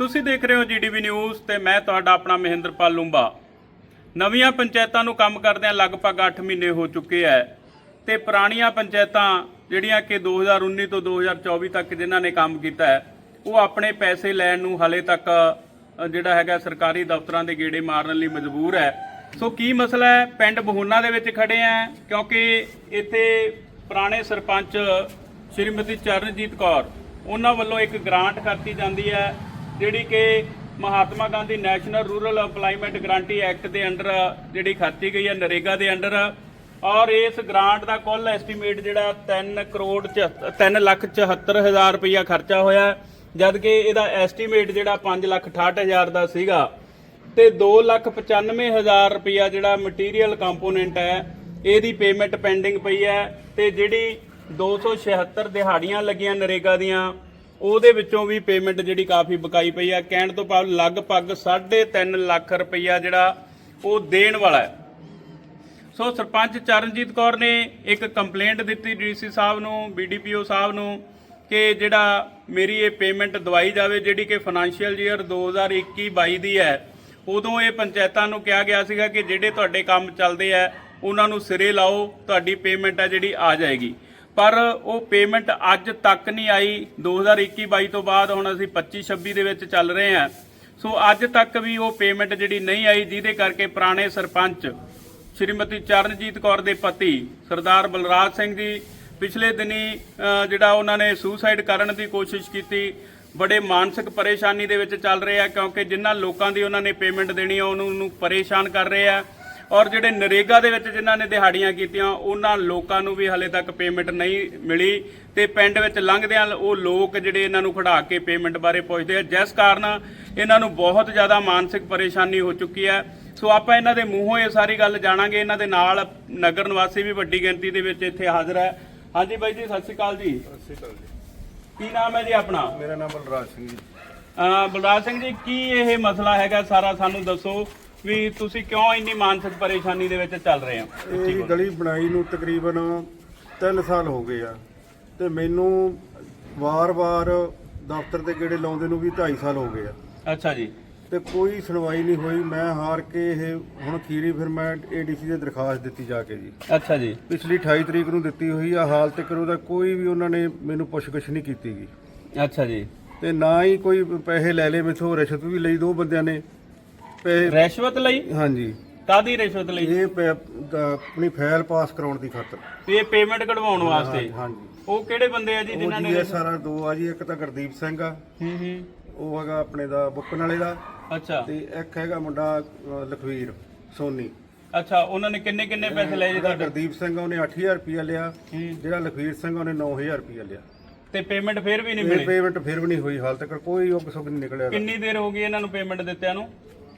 ਤੁਸੀਂ ਦੇਖ ਰਹੇ ਹੋ ਜੀਡੀਵੀ ਨਿਊਜ਼ ਤੇ ਮੈਂ ਤੁਹਾਡਾ ਆਪਣਾ ਮਹਿੰਦਰਪਾਲ ਲੂੰਬਾ। ਨਵੀਆਂ ਪੰਚਾਇਤਾਂ ਨੂੰ ਕੰਮ ਕਰਦਿਆਂ ਲਗਭਗ 8 ਮਹੀਨੇ ਹੋ ਚੁੱਕੇ ਐ ਤੇ ਪੁਰਾਣੀਆਂ ਪੰਚਾਇਤਾਂ ਜਿਹੜੀਆਂ ਕਿ 2019 ਤੋਂ 2024 ਤੱਕ ਜਿਨ੍ਹਾਂ ਨੇ ਕੰਮ ਕੀਤਾ ਉਹ ਆਪਣੇ ਪੈਸੇ ਲੈਣ ਨੂੰ ਹਾਲੇ ਤੱਕ ਜਿਹੜਾ ਹੈਗਾ ਸਰਕਾਰੀ ਦਫ਼ਤਰਾਂ ਦੇ ਗੇੜੇ ਮਾਰਨ ਲਈ ਮਜਬੂਰ ਹੈ ਸੋ ਕੀ ਮਸਲਾ ਹੈ ਪਿੰਡ ਬਹੂਨਾ ਦੇ ਵਿੱਚ ਖੜੇ ਆ ਕਿਉਂਕਿ ਇੱਥੇ ਪੁਰਾਣੇ ਸਰਪੰਚ ਸ਼੍ਰੀਮਤੀ ਚਰਨਜੀਤ ਕੌਰ, ਉਹਨਾਂ ਵੱਲੋਂ ਇੱਕ ਗ੍ਰਾਂਟ ਕਰਤੀ ਜਾਂਦੀ ਹੈ ਜਿਹੜੀ ਕਿ Mahatma Gandhi national rural employment guarantee act ਦੇ ਅੰਡਰ ਜਿਹੜੀ ਖਾਤੀ ਗਈ ਹੈ ਨਰੇਗਾ ਦੇ ਅੰਡਰ। ਔਰ ਇਸ ਗ੍ਰਾਂਟ ਦਾ ਕੁੱਲ ਐਸਟੀਮੇਟ ਜਿਹੜਾ 3 ਕਰੋੜ 3 ਲੱਖ 74 ਹਜ਼ਾਰ ਰੁਪਇਆ ਖਰਚਾ ਹੋਇਆ ਹੈ, ਜਦ ਕਿ ਇਹਦਾ ਐਸਟੀਮੇਟ ਜਿਹੜਾ 5 ਲੱਖ 68 ਹਜ਼ਾਰ ਦਾ ਸੀਗਾ। ਤੇ 2 ਲੱਖ 95 ਹਜ਼ਾਰ ਰੁਪਇਆ ਜਿਹੜਾ ਮਟੀਰੀਅਲ ਕੰਪੋਨੈਂਟ ਹੈ ਇਹਦੀ ਪੇਮੈਂਟ ਪੈਂਡਿੰਗ ਪਈ ਹੈ। ਤੇ ਜਿਹੜੀ 276 ਦਿਹਾੜੀਆਂ ਲੱਗੀਆਂ ਨਰੇਗਾ ਦੀਆਂ ਉਹਦੇ ਵਿੱਚੋਂ ਵੀ ਪੇਮੈਂਟ ਜਿਹੜੀ ਕਾਫੀ ਬਕਾਈ ਪਈ ਆ। ਕਹਿਣ ਤੋਂ ਭਾਵ ਲਗਭਗ 3.5 ਲੱਖ ਰੁਪਈਆ ਜਿਹੜਾ ਉਹ ਦੇਣ ਵਾਲਾ ਹੈ। ਸੋ ਸਰਪੰਚ ਚਰਨਜੀਤ ਕੌਰ ਨੇ ਇੱਕ ਕੰਪਲੇਂਟ ਦਿੱਤੀ ਡੀਸੀ ਸਾਹਿਬ ਨੂੰ ਬੀਡੀਪੀਓ ਸਾਹਿਬ ਨੂੰ ਕਿ ਜਿਹੜਾ ਮੇਰੀ ਇਹ ਪੇਮੈਂਟ ਦਵਾਈ ਜਾਵੇ, ਜਿਹੜੀ ਕਿ ਫਾਈਨੈਂਸ਼ੀਅਲ ਈਅਰ 2021-22 ਦੀ ਹੈ, ਉਦੋਂ ਇਹ ਪੰਚਾਇਤਾਂ ਨੂੰ ਕਿਹਾ ਗਿਆ ਸੀਗਾ ਕਿ ਜਿਹੜੇ ਤੁਹਾਡੇ ਕੰਮ ਚੱਲਦੇ ਆ, ਉਹਨਾਂ ਨੂੰ ਸਿਰੇ ਲਾਓ, ਤੁਹਾਡੀ ਪੇਮੈਂਟ ਹੈ ਜਿਹੜੀ ਆ ਜਾਏਗੀ। ਪਰ ਉਹ ਪੇਮੈਂਟ ਅੱਜ ਤੱਕ ਨਹੀਂ ਆਈ। 2021-22 ਤੋਂ ਬਾਅਦ ਹੁਣ ਅਸੀਂ 25-26 ਦੇ ਵਿੱਚ ਚੱਲ ਰਹੇ ਹਾਂ। ਸੋ ਅੱਜ ਤੱਕ ਵੀ ਉਹ ਪੇਮੈਂਟ ਜਿਹੜੀ ਨਹੀਂ ਆਈ, ਜਿਹਦੇ ਕਰਕੇ ਪੁਰਾਣੇ ਸਰਪੰਚ ਸ਼੍ਰੀਮਤੀ ਚਰਨਜੀਤ ਕੌਰ ਦੇ ਪਤੀ ਸਰਦਾਰ ਬਲਰਾਜ ਸਿੰਘ ਜੀ ਪਿਛਲੇ ਦਿਨੀ ਜਿਹੜਾ ਉਹਨਾਂ ਨੇ ਸੁਸਾਈਡ ਕਰਨ ਦੀ ਕੋਸ਼ਿਸ਼ ਕੀਤੀ, ਬੜੇ ਮਾਨਸਿਕ ਪਰੇਸ਼ਾਨੀ ਦੇ ਵਿੱਚ ਚੱਲ ਰਹੇ ਆ ਕਿਉਂਕਿ ਜਿਨ੍ਹਾਂ ਲੋਕਾਂ ਦੀ ਉਹਨਾਂ ਨੇ ਪੇਮੈਂਟ ਦੇਣੀ ਆ, ਉਹਨੂੰ ਪਰੇਸ਼ਾਨ ਕਰ ਰਹੇ ਆ। ਔਰ ਜਿਹੜੇ ਨਰੇਗਾ ਦੇ ਵਿੱਚ ਜਿਨ੍ਹਾਂ ਨੇ ਦਿਹਾੜੀਆਂ ਕੀਤੀਆਂ ਉਹਨਾਂ ਲੋਕਾਂ ਨੂੰ ਵੀ ਹਲੇ ਤੱਕ ਪੇਮੈਂਟ ਨਹੀਂ ਮਿਲੀ ਤੇ ਪਿੰਡ ਵਿੱਚ ਲੰਘਦਿਆਂ ਉਹ ਲੋਕ ਜਿਹੜੇ ਇਹਨਾਂ ਨੂੰ ਖੜਾ ਕੇ ਪੇਮੈਂਟ ਬਾਰੇ ਪੁੱਛਦੇ ਆ। ਜਿਸ ਕਾਰਨ ਇਹਨਾਂ ਨੂੰ ਬਹੁਤ ਜ਼ਿਆਦਾ ਮਾਨਸਿਕ ਪਰੇਸ਼ਾਨੀ ਹੋ ਚੁੱਕੀ ਹੈ। ਸੋ ਆਪਾਂ ਇਹਨਾਂ ਦੇ ਮੂੰਹੋਂ ਇਹ ਸਾਰੀ ਗੱਲ ਜਾਣਾਂਗੇ। ਇਹਨਾਂ ਦੇ ਨਾਲ ਨਗਰ ਨਿਵਾਸੀ ਵੀ ਵੱਡੀ ਗਿਣਤੀ ਦੇ ਵਿੱਚ ਇੱਥੇ ਹਾਜ਼ਰ ਹੈ। ਹਾਂਜੀ ਬਾਈ ਜੀ ਸਤਿ ਸ਼੍ਰੀ ਅਕਾਲ ਜੀ। ਸਤਿ ਸ਼੍ਰੀ ਅਕਾਲ ਜੀ। ਕੀ ਨਾਮ ਹੈ ਜੀ ਆਪਣਾ? ਮੇਰਾ ਨਾਮ ਬਲਰਾਜ ਸਿੰਘ ਜੀ। ਬਲਰਾਜ ਸਿੰਘ ਜੀ ਕੀ ਇਹ ਮਸਲਾ ਹੈਗਾ? ਸਾਰਾ ਸਾਨੂੰ ਦੱਸੋ। ਵੀ ਤੁਸੀਂ ਕਿਉਂ ਇੰਨੀ ਮਾਨਸਿਕ ਪਰੇਸ਼ਾਨੀ ਦੇ ਵਿੱਚ ਚੱਲ ਰਹੇ ਹੋ? ਇਹ ਜੀ ਗਲੀ ਬਣਾਈ ਨੂੰ ਤਕਰੀਬਨ 3 ਸਾਲ ਹੋ ਗਏ ਆ ਤੇ ਮੈਨੂੰ ਵਾਰ-ਵਾਰ ਦਫ਼ਤਰ ਤੇ ਗੇੜੇ ਲਾਉਂਦੇ ਨੂੰ ਵੀ 2.5 ਸਾਲ ਹੋ ਗਏ ਆ। ਅੱਛਾ ਜੀ। ਤੇ ਕੋਈ ਸੁਣਵਾਈ ਨਹੀਂ ਹੋਈ ਮੈਂ ਹਾਰ ਕੇ ਇਹ ਹੁਣ ਖੀਰੀ ਫਿਰ ਮੈਂ ਏਡੀਸੀ ਦੇ ਦਰਖਾਸਤ ਦਿੱਤੀ ਜਾ ਕੇ ਜੀ। ਅੱਛਾ ਜੀ। ਪਿਛਲੀ 28 ਤਰੀਕ ਨੂੰ ਦਿੱਤੀ ਹੋਈ ਆ ਹਾਲ ਤੱਕ ਉਹਦਾ ਕੋਈ ਵੀ ਉਹਨਾਂ ਨੇ ਮੈਨੂੰ ਪੁੱਛਗਿੱਛ ਨਹੀਂ ਕੀਤੀ ਗੀ। ਅੱਛਾ ਜੀ। ਤੇ ਨਾ ਹੀ ਕੋਈ ਪੈਸੇ ਲੈ ਲਏ ਮੈਥੋਂ ਰਿਸ਼ਵਤ ਵੀ ਲਈ ਦੋ ਬੰਦਿਆਂ ਨੇ। ਪੈਸੇ ਰਿਸ਼ਵਤ ਲਈ? ਹਾਂਜੀ। ਕਾਦੀ ਰਿਸ਼ਵਤ ਲਈ? ਇਹ ਪੈ- ਆਪਣੀ ਫਾਈਲ ਪਾਸ ਕਰਾਉਣ ਦੀ ਖਾਤਰ। ਤੇ ਇਹ ਪੇਮੈਂਟ ਕਢਵਾਉਣ ਵਾਸਤੇ? ਹਾਂਜੀ। ਉਹ ਕਿਹੜੇ ਬੰਦੇ ਆ ਜੀ ਉਹ ਜਿਨ੍ਹਾਂ ਨੇ ਇਹ ਸਾਰਾ ਦੋ ਆ ਜੀ ਇੱਕ ਤਾਂ ਗੁਰਦੀਪ ਸਿੰਘ ਆ। ਹੂੰ ਹੂੰ। ਉਹ ਹੈਗਾ ਆਪਣੇ ਦਾ ਬੁੱਕਣ ਵਾਲੇ ਦਾ। ਅੱਛਾ। ਤੇ ਇੱਕ ਹੈਗਾ ਮੁੰਡਾ ਲਖਵੀਰ ਸੋਨੀ। ਅੱਛਾ ਉਹਨਾਂ ਨੇ ਕਿੰਨੇ ਕਿੰਨੇ ਪੈਸੇ ਲਏ ਜੀ ਜਿਹੜਾ ਤੁਹਾਡੇ? ਗੁਰਦੀਪ ਸਿੰਘ ਆ, ਉਹਨੇ 8000 ਰੁਪਇਆ ਲਿਆ। ਹੂੰ। ਜਿਹੜਾ ਲਖਵੀਰ ਸਿੰਘ ਆ, ਉਹਨੇ 9000 ਰੁਪਇਆ ਲਿਆ। ਤੇ ਪੇਮੈਂਟ ਫਿਰ ਵੀ ਨਹੀਂ ਇਹ ਮਿਲੀ? ਪੇਮੈਂਟ ਫਿਰ ਵੀ ਨਹੀਂ ਹੋਈ ਹਾਲ ਤੱਕ ਕੋਈ ਉਹ ਸੁੱਖ ਨਹੀਂ ਨਿਕਲਿਆ ਕਿੰਨੀ ਦੇਰ ਹੋ ਗਈ ਇਹਨਾਂ ਨੂੰ ਪੇਮੈਂਟ ਦਿੱਤਿਆਂ ਨੂੰ?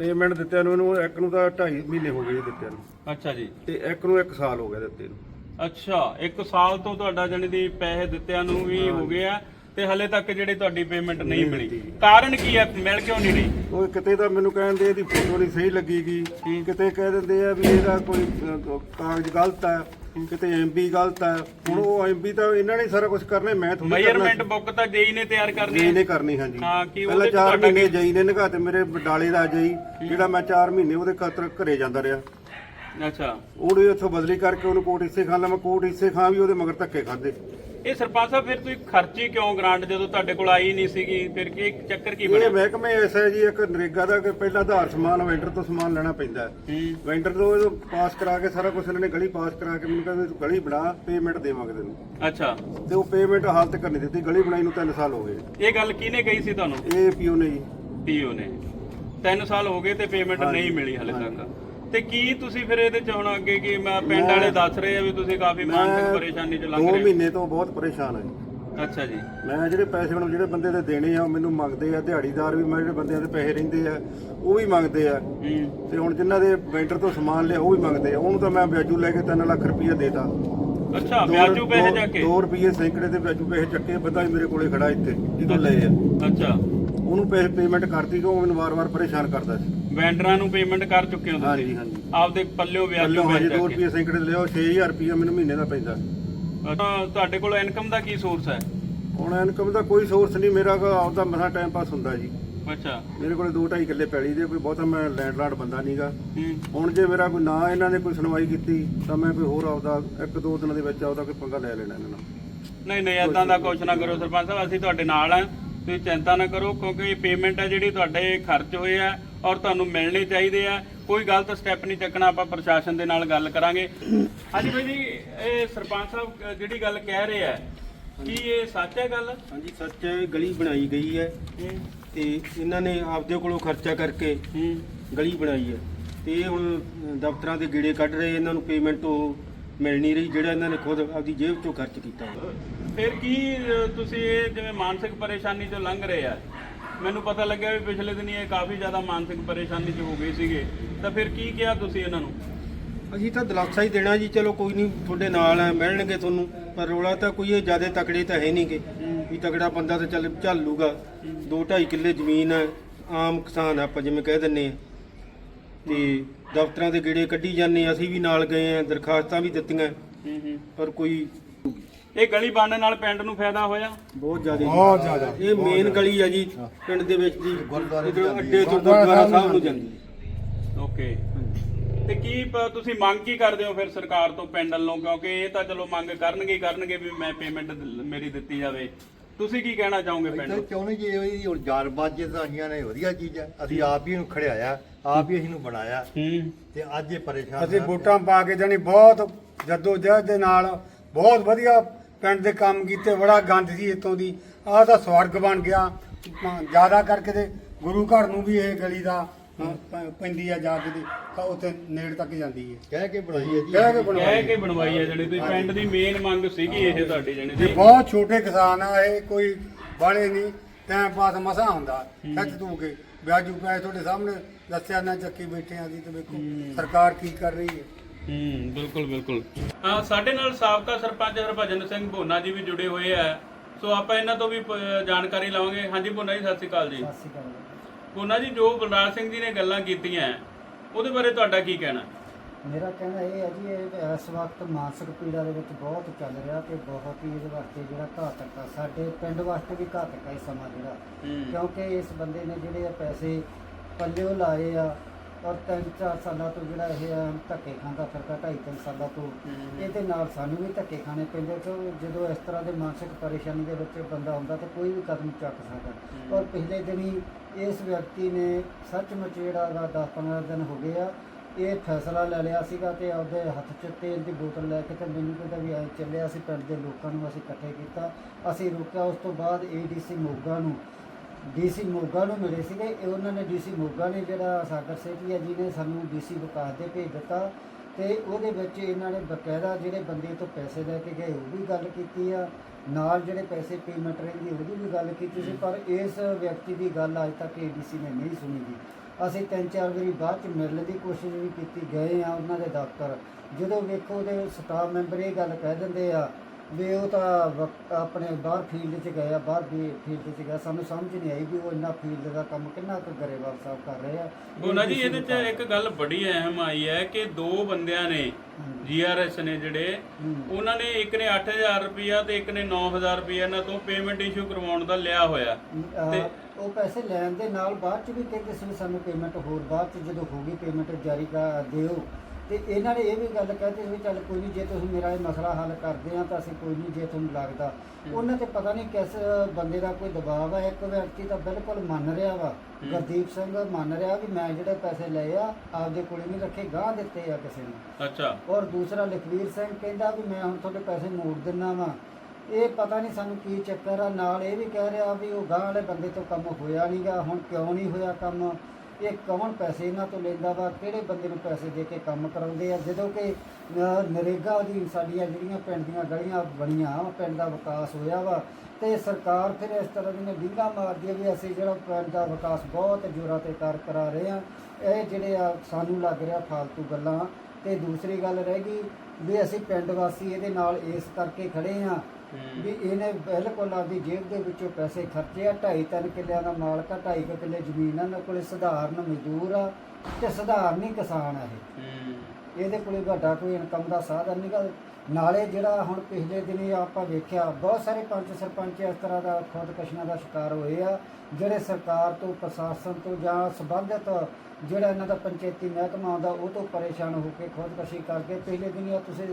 ਪੇਮੈਂਟ ਦਿੱਤਿਆਂ ਨੂੰ ਇਹਨੂੰ ਇੱਕ ਨੂੰ ਤਾਂ 2.5 ਮਹੀਨੇ ਹੋ ਗਏ ਜੀ ਦਿੱਤਿਆਂ ਨੂੰ। ਅੱਛਾ ਜੀ। ਤੇ ਇੱਕ ਨੂੰ 1 ਸਾਲ ਹੋ ਗਿਆ ਦਿੱਤੇ ਨੂੰ। ਅੱਛਾ ਇੱਕ ਸਾਲ ਤੋਂ ਤੁਹਾਡਾ ਜਣੀ ਦੀ ਪੈਸੇ ਦਿੱਤਿਆਂ ਨੂੰ ਵੀ ਹੋ ਗਏ ਆ ਤੇ ਹਲੇ ਤੱਕ ਜਿਹੜੀ ਤੁਹਾਡੀ ਪੇਮੈਂਟ ਨਹੀਂ ਮਿਲੀ। ਕਾਰਨ ਕੀ ਹੈ ਮਿਲ ਕਿਉਂ ਨਹੀਂ ਰਹੀ? ਉਹ ਕਿਤੇ ਤਾਂ ਮੈਨੂੰ ਕਹਿੰਦੇ ਇਹਦੀ ਫੋਟੋ ਨਹੀਂ ਸਹੀ ਲੱਗੀਗੀ। ਕਿਤੇ ਕਹਿ ਦਿੰਦੇ ਆ ਵੀ ਇਹਦਾ ਕੋਈ ਕਾਗਜ਼ ਗਲਤ ਹੈ ਕਿਤੇ ਐਮਬੀ ਗਲਤ ਹੈ ਹੁਣ ਉਹ ਐਮਬੀ ਤਾਂ ਇਹਨਾਂ ਨੇ ਸਾਰਾ ਕੁਝ ਕਰਨਾ ਮੈਂ ਥੋੜੀ ਮੈਜ਼ਰਮੈਂਟ ਬੁੱਕ ਤਾਂ ਜੇਈ ਨੇ ਤਿਆਰ ਕਰਨੀ ਹੈ। ਨੇ ਕਰਨੀ ਹਾਂਜੀ। ਹਾਂ, ਕੀ ਪਹਿਲਾਂ ਉਹਦੇ 'ਚ 4 ਤੁਹਾਡਾ ਮਹੀਨੇ ਜਈ ਨੇ ਨਿਗਾਹ ਤੇ ਮੇਰੇ ਬਡਾਲੇ ਦਾ ਜਈ ਜਿਹੜਾ ਮੈਂ 4 ਮਹੀਨੇ ਉਹਦੇ ਖਾਤਰ ਘਰੇ ਜਾਂਦਾ ਰਿਹਾ। ਅੱਛਾ। ਉਹਨੇ ਉੱਥੋਂ ਬਦਲੀ ਕਰਕੇ ਉਹਨੂੰ ਕੋਟ ਇਸੇ ਖਾਨ ਲਵਾਂ ਕੋਟ ਇਸੇ ਖਾਂ ਵੀ ਉਹਦੇ ਮਗਰ ਧੱਕੇ ਖਾਦੇ। ਇਹ ਸਰਪੰਚ ਸਾਹਿਬ ਫਿਰ ਤੁਸੀਂ ਖਰਚੀ ਕਿਉਂ ਗ੍ਰਾਂਟ ਜਦੋਂ ਤੁਹਾਡੇ ਕੋਲ ਆਈ ਨਹੀਂ ਸੀਗੀ। ਫਿਰ ਕੀ ਚੱਕਰ ਕੀ ਇਹ ਬਣਿਆ ਮਹਿਕਮੇ ਐਸਾ ਹੈ ਜੀ ਇੱਕ ਨਰੇਗਾ ਦਾ ਕਿ ਪਹਿਲਾਂ ਆਧਾਰ ਸਮਾਨ ਵੈਂਡਰ ਤੋਂ ਸਮਾਨ ਲੈਣਾ ਪੈਂਦਾ ਹੈ। ਹੂੰ। ਵੈਂਡਰ ਤੋਂ ਇਹ ਪਾਸ ਕਰਾ ਕੇ ਸਾਰਾ ਕੁਝ ਇਹਨਾਂ ਨੇ ਗਲੀ ਪਾਸ ਕਰਾ ਕੇ ਮੈਨੂੰ ਕਹਿੰਦੇ ਤੂੰ ਗਲੀ ਬਣਾ ਪੇਮੈਂਟ ਦੇਵਾਂਗੇ ਤੈਨੂੰ। ਅੱਛਾ। ਤੇ ਉਹ ਪੇਮੈਂਟ ਹਾਲ ਤੱਕ ਨਹੀਂ ਦਿੱਤੀ ਗਲੀ ਬਣਾਈ ਨੂੰ 3 ਸਾਲ ਹੋ ਗਏ। ਇਹ ਗੱਲ ਕਿਹਨੇ ਕਹੀ ਸੀ ਤੁਹਾਨੂੰ? ਇਹ ਪੀਓ ਨੇ ਜੀ। ਪੀਓ ਨੇ। 3 ਸਾਲ ਹੋ ਗਏ ਤੇ ਪੇਮੈਂਟ ਨਹੀਂ ਮਿਲੀ ਹਲੇ ਤੱਕ। ਤੇ ਕੀ ਤੁਸੀਂ ਫਿਰ ਇਹਦੇ ਚ ਹੁਣ ਅੱਗੇ ਕੀ ਮੈਂ ਪਿੰਡ ਵਾਲੇ ਦੱਸ ਰਹੇ ਆ ਵੀ ਤੁਸੀਂ ਕਾਫੀ ਮਾਨਸਿਕ ਪਰੇਸ਼ਾਨੀ ਚ ਲੰਘ 2 ਰਹੇ ਮਹੀਨੇ ਤੋਂ ਬਹੁਤ ਪਰੇਸ਼ਾਨ ਹਾਂ ਜੀ। ਹੋ ਅੱਛਾ ਜੀ। ਮੈਂ ਜਿਹੜੇ ਪੈਸੇ ਮੈਨੂੰ ਜਿਹੜੇ ਬੰਦੇ ਦੇ ਦੇਣੇ ਆ ਉਹ ਮੈਨੂੰ ਮੰਗਦੇ ਆ ਦਿਹਾੜੀਦਾਰ ਵੀ ਮੈਂ ਜਿਹੜੇ ਬੰਦਿਆਂ ਦੇ ਪੈਸੇ ਰਹਿੰਦੇ ਆ ਉਹ ਵੀ ਮੰਗਦੇ ਆ। ਹੂੰ। ਤੇ ਹੁਣ ਜਿਨ੍ਹਾਂ ਦੇ ਵੈਂਡਰ ਤੋਂ ਸਮਾਨ ਲਿਆ ਉਹ ਵੀ ਮੰਗਦੇ ਆ। ਉਹਨੂੰ ਤਾਂ ਮੈਂ ਵਿਆਜੂ ਲੈ ਕੇ 3 ਲੱਖ ਰੁਪਈਆ ਦੇਤਾ। ਅੱਛਾ ਵਿਆਜੂ ਪੈਸੇ ਜਾ ਕੇ? 2 ਰੁਪਏ ਸੈਂਕੜੇ ਦੇ ਵਿਆਜੂ ਪੈਸੇ ਚੱਕੇ ਬੰਦਾ ਵੀ ਮੇਰੇ ਕੋਲੇ ਖੜਾ ਇੱਥੇ ਜਿਹਦੋਂ ਲਏ ਆ। ਅੱਛਾ। ਉਹਨੂੰ ਪੈਸੇ ਪੇਮੈਂਟ ਕਰਤੀ ਕਿ ਉਹ ਮੈਨੂੰ ਵਾਰ-ਵਾਰ ਪਰੇਸ਼ਾਨ ਕਰਦਾ ਸੀ। ਵੈਂਡਰਾਂ ਨੂੰ ਪੇਮੈਂਟ ਕਰ ਚੁੱਕੇ ਹੋ ਤੁਸੀਂ? ਹਾਂਜੀ ਹਾਂਜੀ। ਆਪਦੇ ਪੱਲਿਓ ਵਿਆਜੂ ਪੱਲੋਂ ਹਜੇ ਜਾ 2 ਕੇ। ਰੁਪਏ ਸੈਂਕੜੇ ਦੇ ਲਿਆ 6000 ਰੁਪਏ ਮੈਨੂੰ ਮਹੀਨੇ ਦਾ ਪੈਂਦਾ। ਅੱਛਾ, ਤੁਹਾਡੇ ਕੋਲ ਇਨਕਮ ਦਾ ਕੀ ਸੋਰਸ ਹੈ? ਹੁਣ ਇਨਕਮ ਦਾ ਕੋਈ ਸੋਰਸ ਨਹੀਂ ਮੇਰਾ ਕੋ ਆਪਦਾ ਮਸਾ ਟਾਈਮ ਪਾਸ ਹੁੰਦਾ ਜੀ। ਅੱਛਾ। ਮੇਰੇ ਕੋਲੇ 2.5 ਕਿੱਲੇ ਪੈਲੀ ਦੇ ਕੋਈ ਬਹੁਤਾ ਮੈਂ ਲੈਂਡਲਾਰਡ ਬੰਦਾ ਨਹੀਂਗਾ ਹੂੰ। ਹੁਣ ਜੇ ਮੇਰਾ ਕੋਈ ਨਾ ਇਹਨਾਂ ਨੇ ਕੋਈ ਸੁਣਵਾਈ ਕੀਤੀ ਤਾਂ ਮੈਂ ਕੋਈ ਹੋਰ ਆਪਦਾ ਇੱਕ ਦੋ ਦਿਨਾਂ ਦੇ ਵਿੱਚ ਆਪਦਾ ਕੋਈ ਪੰਗਾ ਲੈ ਲੈਣਾ ਇਹਨਾਂ ਨਾਲ। ਨਹੀਂ ਨਹੀਂ ਇਦਾਂ ਦਾ ਕੁਛ ਨਾ ਕਰੋ ਸਰਪੰਚ ਸਾਹਿਬ ਅਸੀਂ ਤੁਹਾਡੇ ਨਾਲ ਆ। ਤੁਸੀਂ ਚਿੰਤਾ ਨਾ ਕਰੋ ਕਿਉਂਕਿ ਇਹ ਪੇਮੈਂਟ ਹੈ ਜਿਹੜੀ ਤੁਹਾਡੇ ਖਰਚ ਹੋਏ ਆ ਔਰ ਤੁਹਾਨੂੰ ਮਿਲਣੇ ਚਾਹੀਦੇ ਆ। ਕੋਈ ਗਲਤ ਸਟੈਪ ਨਹੀਂ ਚੱਕਣਾ ਆਪਾਂ ਪ੍ਰਸ਼ਾਸਨ ਦੇ ਨਾਲ ਗੱਲ ਕਰਾਂਗੇ। ਹਾਂਜੀ ਬਾਈ ਜੀ ਇਹ ਸਰਪੰਚ ਸਾਹਿਬ ਜਿਹੜੀ ਗੱਲ ਕਹਿ ਰਹੇ ਆ ਕੀ ਇਹ ਸੱਚ ਹੈ ਗੱਲ? ਹਾਂਜੀ ਸੱਚ ਹੈ ਗਲੀ ਬਣਾਈ ਗਈ ਹੈ ਤੇ ਇਹਨਾਂ ਨੇ ਆਪਦੇ ਕੋਲੋਂ ਖਰਚਾ ਕਰਕੇ ਗਲੀ ਬਣਾਈ ਹੈ। ਤੇ ਇਹ ਹੁਣ ਦਫ਼ਤਰਾਂ ਦੇ ਗੇੜੇ ਕੱਢ ਰਹੇ ਇਹਨਾਂ ਨੂੰ ਪੇਮੈਂਟ ਉਹ ਮਿਲ ਨਹੀਂ ਰਹੀ ਜਿਹੜਾ ਇਹਨਾਂ ਨੇ ਖੁਦ ਆਪਦੀ ਜੇਬ ਚੋਂ ਖਰਚ ਕੀਤਾ ਫਿਰ ਕੀ ਤੁਸੀਂ ਇਹ ਜਿਵੇਂ ਮਾਨਸਿਕ ਪਰੇਸ਼ਾਨੀ ਤੋਂ ਲੰਘ ਰਹੇ ਆ? ਮੈਨੂੰ ਪਤਾ ਲੱਗਿਆ ਵੀ ਪਿਛਲੇ ਦਿਨੀ ਇਹ ਕਾਫੀ ਜ਼ਿਆਦਾ ਮਾਨਸਿਕ ਪਰੇਸ਼ਾਨੀ 'ਚ ਹੋ ਗਏ ਸੀਗੇ। ਤਾਂ ਫਿਰ ਕੀ ਕਿਹਾ ਤੁਸੀਂ ਇਹਨਾਂ ਨੂੰ? ਅਸੀਂ ਤਾਂ ਦਿਲਾਸਾ ਹੀ ਦੇਣਾ ਜੀ ਚਲੋ ਕੋਈ ਨਹੀਂ ਤੁਹਾਡੇ ਨਾਲ ਹੈ ਮਿਲਣਗੇ ਤੁਹਾਨੂੰ ਪਰ ਰੋਲਾ ਤਾਂ ਕੋਈ ਇਹ ਜ਼ਿਆਦਾ ਤਕੜੇ ਤਾਂ ਹੈ ਨਹੀਂਗੇ ਵੀ ਤਕੜਾ ਬੰਦਾ ਤਾਂ ਚੱਲ ਚੱਲ ਲੂਗਾ 2.5 ਕਿੱਲੇ ਜ਼ਮੀਨ ਹੈ ਆਮ ਕਿਸਾਨ ਆਪਾਂ ਜਿਵੇਂ ਕਹਿ ਦਿੰਨੇ ਆ। ਤੇ ਦਫ਼ਤਰਾਂ ਦੇ ਗੇੜੇ ਕੱਢੀ ਜਾਂਦੇ ਅਸੀਂ ਵੀ ਨਾਲ ਗਏ ਆ ਦਰਖਾਸਤਾਂ ਵੀ ਦਿੱਤੀਆਂ। ਪਰ ਕੋਈ ਇਹ ਗਲੀ ਬਣਨ ਨਾਲ ਪਿੰਡ ਨੂੰ ਫਾਇਦਾ ਹੋਇਆ? ਬਹੁਤ ਜ਼ਿਆਦਾ। ਬਹੁਤ ਜ਼ਿਆਦਾ। ਇਹ ਮੇਨ ਗਲੀ ਆ ਜੀ ਪਿੰਡ ਦੇ ਵਿੱਚ ਦੀ ਅੱਡੇ ਤੋਂ ਗੁਰਦੁਆਰਾ ਸਾਹਿਬ ਨੂੰ ਜਾਂਦੀ ਹੈ। ਓਕੇ। ਤੇ ਕੀ ਤੁਸੀਂ ਮੰਗ ਕੀ ਕਰਦੇ ਹੋ ਫਿਰ ਸਰਕਾਰ ਤੋਂ ਪਿੰਡ ਵੱਲੋਂ? ਕਿਉਂਕਿ ਇਹ ਤਾਂ ਚਲੋ ਮੰਗ ਕਰਨਗੇ ਕਰਨਗੇ ਵੀ ਮੈਂ ਪੇਮੈਂਟ ਮੇਰੀ ਦਿੱਤੀ ਜਾਵੇ। ਤੁਸੀਂ ਕੀ ਕਹਿਣਾ ਚਾਹੋਗੇ ਪਿੰਡ ਨੂੰ ਚਾਹੁੰਦੇ ਜੀ? ਇਹਦੀ ਹੁਣ ਜਾਨ ਬਾਜੇ ਤਾਂ ਅਸੀਂ ਨੇ ਵਧੀਆ ਚੀਜ਼ ਹੈ। ਅਸੀਂ ਆਪ ਹੀ ਇਹਨੂੰ ਖੜਿਆਇਆ ਆਪ ਹੀ ਅਸੀਂ ਨੂੰ ਬਣਾਇਆ। ਹੂੰ। ਤੇ ਅੱਜ ਇਹ ਪਰੇਸ਼ਾਨ ਅਸੀਂ। ਵੋਟਾਂ ਪਾ ਕੇ ਜਾਨੀ ਬਹੁਤ ਜੱਦੋ ਜਹਿਦ ਦੇ ਨਾਲ ਬਹੁਤ ਵਧੀਆ ਪਿੰਡ ਦੇ ਕੰਮ ਕੀਤੇ ਬੜਾ ਗੰਦ ਸੀ ਇਤੋਂ ਦੀ। ਆਹ ਤਾਂ ਸਵਰਗ ਬਣ ਗਿਆ। ਜ਼ਿਆਦਾ ਕਰਕੇ ਤੇ ਗੁਰੂ ਘਰ ਨੂੰ ਵੀ ਇਹ ਗਲੀ ਦਾ ਪੈਂਦੀ ਆ ਜਾ ਕੇ ਤੇ ਤਾਂ ਉੱਥੇ ਨੇੜ ਤੱਕ ਜਾਂਦੀ ਹੈ ਕਹਿ ਕੇ ਬਣਾਈ ਹੈ ਜੀ। ਕਹਿ ਕੇ ਕਹਿ ਬਣਵਾਈ ਕੇ ਬਣਵਾਈ ਹੈ ਜਿਹੜੀ ਤੁਸੀਂ ਪਿੰਡ ਦੀ ਮੇਨ ਮੰਗ ਸੀਗੀ ਇਹ ਤੁਹਾਡੀ ਜਿਹੜੀ ਤੇ ਦੀ ਬਹੁਤ ਛੋਟੇ ਕਿਸਾਨ ਆ ਇਹ ਕੋਈ ਬਾਲੇ ਨਹੀਂ। ਟਾਈਮ ਪਾਸ ਮਸਾ ਹੁੰਦਾ। ਖੱਚ ਤੂੰ ਕੇ ਵਿਆਜੂ ਪੈ ਤੁਹਾਡੇ ਸਾਹਮਣੇ। ਦੱਸਿਆ ਨਾ ਚੱਕੀ ਬੈਠੇ ਆ ਜੀ ਤੇ ਵੇਖੋ ਸਰਕਾਰ ਕੀ ਕਰ ਰਹੀ ਹੈ। ਹੂੰ ਬਿਲਕੁਲ ਬਿਲਕੁਲ। ਹਾਂ ਸਾਡੇ ਨਾਲ ਸਾਬਕਾ ਸਰਪੰਚ ਹਰਭਜਨ ਸਿੰਘ ਭੋਨਾ ਜੀ ਵੀ ਜੁੜੇ ਹੋਏ ਆ। ਸੋ ਆਪਾਂ ਇਹਨਾਂ ਤੋਂ ਵੀ ਪ- ਜਾਣਕਾਰੀ ਲਵਾਂਗੇ। ਹਾਂਜੀ ਭੋਨਾ ਜੀ ਸਤਿ ਸ਼੍ਰੀ ਅਕਾਲ ਜੀ। ਭੋਨਾ ਜੀ ਜੋ ਬਲਰਾਜ ਸਿੰਘ ਜੀ ਨੇ ਗੱਲਾਂ ਕੀਤੀਆਂ ਉਹਦੇ ਬਾਰੇ ਤੁਹਾਡਾ ਕੀ ਕਹਿਣਾ? ਮੇਰਾ ਕਹਿਣਾ ਇਹ ਹੈ ਜੀ ਇਹ ਇਸ ਵਕਤ ਮਾਨਸਿਕ ਪੀੜਾ ਦੇ ਵਿੱਚ ਬਹੁਤ ਚੱਲ ਰਿਹਾ ਤੇ ਬਹੁਤ ਹੀ ਇਹਦੇ ਵਾਸਤੇ ਜਿਹੜਾ ਘਾਤਕ ਆ ਸਾਡੇ ਪਿੰਡ ਵਾਸਤੇ ਵੀ ਘਾਤਕ ਆ ਇਹ ਸਮਾਂ ਜਿਹੜਾ। ਕਿਉਂਕਿ ਇਸ ਬੰਦੇ ਨੇ ਜਿਹੜੇ ਆ ਪੈਸੇ ਪੱਲਿਓ ਲਾਏ ਆ ਔਰ ਤਿੰਨ ਚਾਰ ਸਾਲਾਂ ਤੋਂ ਜਿਹੜਾ ਇਹ ਆ ਧੱਕੇ ਖਾਂਦਾ ਫਿਰਦਾ ਢਾਈ ਤਿੰਨ ਸਾਲਾਂ ਤੋਂ। ਇਹਦੇ ਨਾਲ ਸਾਨੂੰ ਵੀ ਧੱਕੇ ਖਾਣੇ ਪੈਂਦੇ ਕਿਉਂ ਜਦੋਂ ਇਸ ਤਰ੍ਹਾਂ ਦੇ ਮਾਨਸਿਕ ਪਰੇਸ਼ਾਨੀ ਦੇ ਵਿੱਚ ਬੰਦਾ ਹੁੰਦਾ ਤਾਂ ਕੋਈ ਵੀ ਕਦਮ ਚੁੱਕ ਸਕਦਾ। ਔਰ ਪਿਛਲੇ ਦਿਨੀ ਇਸ ਵਿਅਕਤੀ ਨੇ ਸੱਚਮੁੱਚ ਜਿਹੜਾ ਵਾ 10-15 ਦਿਨ ਹੋ ਗਏ ਆ ਇਹ ਫੈਸਲਾ ਲੈ ਲਿਆ ਸੀਗਾ ਤੇ ਆਪਦੇ ਹੱਥ 'ਚ ਤੇਲ ਦੀ ਬੋਤਲ ਲੈ ਕੇ ਤੇ ਮੈਨੂੰ ਕਹਿੰਦਾ ਵੀ ਐ ਚੱਲਿਆ ਅਸੀਂ ਪਿੰਡ ਦੇ ਲੋਕਾਂ ਨੂੰ ਅਸੀਂ ਇਕੱਠੇ ਕੀਤਾ। ਅਸੀਂ ਰੋਕਿਆ ਉਸ ਤੋਂ ਬਾਅਦ ਏਡੀਸੀ ਮੋਗਾ ਨੂੰ। ਡੀਸੀ ਮੋਗਾ ਨੂੰ ਮਿਲੇ ਸੀਗੇ। ਇਹ ਉਹਨਾਂ ਨੇ ਡੀਸੀ ਮੋਗਾ ਨੇ ਜਿਹੜਾ ਸਾਗਰ ਸੇਠੀਆ ਜੀ ਨੇ ਸਾਨੂੰ ਡੀਸੀ ਵਿਕਾਸ ਦੇ ਭੇਜ ਦਿੱਤਾ ਤੇ ਉਹਦੇ ਵਿੱਚ ਇਹਨਾਂ ਨੇ ਬਕਾਇਦਾ ਜਿਹੜੇ ਬੰਦੇ ਤੋਂ ਪੈਸੇ ਲੈ ਕੇ ਗਏ ਉਹ ਵੀ ਗੱਲ ਕੀਤੀ ਆ। ਨਾਲ ਜਿਹੜੇ ਪੈਸੇ ਪੇਮੈਂਟ ਰਹਿੰਦੀ ਉਹਦੀ ਵੀ ਗੱਲ ਕੀਤੀ ਸੀ, ਪਰ ਇਸ ਵਿਅਕਤੀ ਦੀ ਗੱਲ ਅੱਜ ਤੱਕ ਏਡੀਸੀ ਨੇ ਨਹੀਂ ਸੁਣੀ ਜੀ। ਅਸੀਂ ਤਿੰਨ ਚਾਰ ਵਾਰੀ ਬਾਅਦ ਚ ਮਿਲਣ ਦੀ ਕੋਸ਼ਿਸ਼ ਵੀ ਕੀਤੀ, ਗਏ ਆ ਉਹਨਾਂ ਦੇ ਦਫ਼ਤਰ। ਜਦੋਂ ਵੇਖੋ ਉਹਦੇ ਸਟਾਫ ਮੈਂਬਰ ਇਹ ਗੱਲ ਕਹਿ ਦਿੰਦੇ ਆ ਵੀ ਉਹ ਤਾਂ ਵਕ- ਆਪਣੇ ਬਾਹਰ ਫੀਲਡ 'ਚ ਗਏ ਆ ਬਾਹਰ ਵੀ ਫੀਲਡ 'ਚ ਗਿਆ। ਸਾਨੂੰ ਸਮਝ ਨਹੀਂ ਆਈ ਵੀ ਉਹ ਇੰਨਾ ਫੀਲਡ ਦਾ ਕੰਮ ਕਿੰਨਾ ਕੁ ਗਰੇਵਾਲ ਸਾਹਿਬ ਕਰ ਰਹੇ ਆ। ਭੋਨਾ ਜੀ ਇਹਦੇ 'ਚ ਇੱਕ ਗੱਲ ਬੜੀ ਅਹਿਮ ਆਈ ਹੈ ਕਿ ਦੋ ਬੰਦਿਆਂ ਨੇ ਜੀਆਰਐਸ ਨੇ ਜਿਹੜੇ ਉਹਨਾਂ ਨੇ ਇੱਕ ਨੇ 8000 ਰੁਪਇਆ ਤੇ ਇੱਕ ਨੇ 9000 ਰੁਪਇਆ ਇਹਨਾਂ ਤੋਂ ਪੇਮੈਂਟ ਇਸ਼ੂ ਕਰਵਾਉਣ ਦਾ ਲਿਆ ਹੋਇਆ। ਅਹ ਉਹ ਪੈਸੇ ਲੈਣ ਦੇ ਨਾਲ ਬਾਅਦ ਚ ਵੀ ਕਹਿੰਦੇ ਸੀ ਵੀ ਸਾਨੂੰ ਪੇਮੈਂਟ ਹੋਰ ਬਾਅਦ ਚ ਜਦੋਂ ਹੋ ਗਈ ਪੇਮੈਂਟ ਜਾਰੀ ਕਰ ਦਿਓ। ਤੇ ਇਹਨਾਂ ਨੇ ਇਹ ਵੀ ਗੱਲ ਕਹਿੰਦੇ ਵੀ ਚੱਲ ਕੋਈ ਨਹੀਂ ਜੇ ਤੁਸੀਂ ਮੇਰਾ ਇਹ ਮਸਲਾ ਹੱਲ ਕਰਦੇ ਆ ਤਾਂ ਅਸੀਂ ਕੋਈ ਨਹੀਂ ਜੇ ਤੁਹਾਨੂੰ ਲੱਗਦਾ। ਉਹਨਾਂ ਤੇ ਪਤਾ ਨਹੀਂ ਕਿਸ ਬੰਦੇ ਦਾ ਕੋਈ ਦਬਾਅ ਹੈ ਇੱਕ ਵਿਅਕਤੀ ਤਾਂ ਬਿਲਕੁਲ ਮੰਨ ਰਿਹਾ ਵਾ। ਗੁਰਦੀਪ ਸਿੰਘ ਮੰਨ ਰਿਹਾ ਵੀ ਮੈਂ ਜਿਹੜੇ ਪੈਸੇ ਲਏ ਆ ਆਪਦੇ ਕੋਲੇ ਨਹੀਂ ਰੱਖੇ ਗਾਹ ਦਿੱਤੇ ਆ ਕਿਸੇ ਨੂੰ। ਅੱਛਾ। ਔਰ ਦੂਸਰਾ ਲਖਵੀਰ ਸਿੰਘ ਕਹਿੰਦਾ ਵੀ ਮੈਂ ਹੁਣ ਤੁਹਾਡੇ ਪੈਸੇ ਮੋੜ ਦਿੰਨਾ ਵਾ। ਇਹ ਪਤਾ ਨਹੀਂ ਸਾਨੂੰ ਕੀ ਚੱਕਰ ਆ ਨਾਲ ਇਹ ਵੀ ਕਹਿ ਰਿਹਾ ਵੀ ਉਹ ਗਾਂ ਵਾਲੇ ਬੰਦੇ ਤੋਂ ਕੰਮ ਹੋਇਆ ਨਹੀਂਗਾ ਹੁਣ ਕਿਉਂ ਨਹੀਂ ਹੋਇਆ ਕੰਮ? ਇਹ ਕੌਣ ਪੈਸੇ ਇਹਨਾਂ ਤੋਂ ਲੈਂਦਾ ਵਾ, ਕਿਹੜੇ ਬੰਦੇ ਨੂੰ ਪੈਸੇ ਦੇ ਕੇ ਕੰਮ ਕਰਾਉਂਦੇ ਆ? ਜਦੋਂ ਕਿ ਨਰੇਗਾ ਅਧੀਨ ਸਾਡੀਆਂ ਜਿਹੜੀਆਂ ਪਿੰਡ ਦੀਆਂ ਗਲੀਆਂ ਬਣੀਆਂ ਪਿੰਡ ਦਾ ਵਿਕਾਸ ਹੋਇਆ ਵਾ ਤੇ ਸਰਕਾਰ ਫਿਰ ਇਸ ਤਰ੍ਹਾਂ ਦੀਆਂ ਵਿੰਗਾ ਮਾਰਦੀ ਹੈ ਵੀ ਅਸੀਂ ਜਿਹੜਾ ਪਿੰਡ ਦਾ ਵਿਕਾਸ ਬਹੁਤ ਜ਼ੋਰਾਂ ਤੇ ਕਰ ਕਰਾ ਰਹੇ ਆ। ਇਹ ਜਿਹੜੇ ਆ, ਸਾਨੂੰ ਲੱਗ ਰਿਹਾ ਫਾਲਤੂ ਗੱਲਾਂ। ਤੇ ਦੂਸਰੀ ਗੱਲ ਰਹਿ ਗਈ ਵੀ ਅਸੀਂ ਪਿੰਡ ਵਾਸੀ ਇਹਦੇ ਨਾਲ ਇਸ ਕਰਕੇ ਖੜੇ ਆ ਵੀ ਇਹਨੇ ਬਿਲਕੁਲ ਆਪਦੀ ਜੇਬ ਦੇ ਵਿੱਚੋਂ ਪੈਸੇ ਖਰਚੇ ਆ ਢਾਈ ਤਿੰਨ ਕਿੱਲਿਆਂ ਦਾ ਮਾਲਕ ਆ ਢਾਈ ਕੁ ਕਿੱਲੇ ਜ਼ਮੀਨ ਆ ਇਹਨਾਂ ਕੋਲੇ ਸਧਾਰਨ ਮਜ਼ਦੂਰ ਆ ਤੇ ਸਧਾਰਨ ਹੀ ਕਿਸਾਨ ਆ ਇਹ। ਇਹਦੇ ਕੋਲੇ ਵੱਡਾ ਕੋਈ ਇਨਕਮ ਦਾ ਸਾਧਨ ਨਹੀਂਗਾ ਨਾਲੇ ਜਿਹੜਾ ਹੁਣ ਪਿਛਲੇ ਦਿਨੀ ਆਪਾਂ ਵੇਖਿਆ ਬਹੁਤ ਸਾਰੇ ਪੰਚ ਸਰਪੰਚ ਇਸ ਤਰ੍ਹਾਂ ਦਾ ਖੁਦਕਸ਼ੀਆਂ ਦਾ ਸ਼ਿਕਾਰ ਹੋਏ ਆ ਜਿਹੜੇ ਸਰਕਾਰ ਤੋਂ ਪ੍ਰਸ਼ਾਸਨ ਤੋਂ ਜਾਂ ਸੰਬੰਧਿਤ ਜਿਹੜਾ ਇਹਨਾਂ ਦਾ ਪੰਚਾਇਤੀ ਮਹਿਕਮਾ ਆਉਂਦਾ ਉਹ ਤੋਂ ਪਰੇਸ਼ਾਨ ਹੋ ਕੇ ਖੁਦਕਸ਼ੀ ਕਰਕੇ ਪਿਛਲੇ ਦਿਨੀ ਤੁਸੀਂ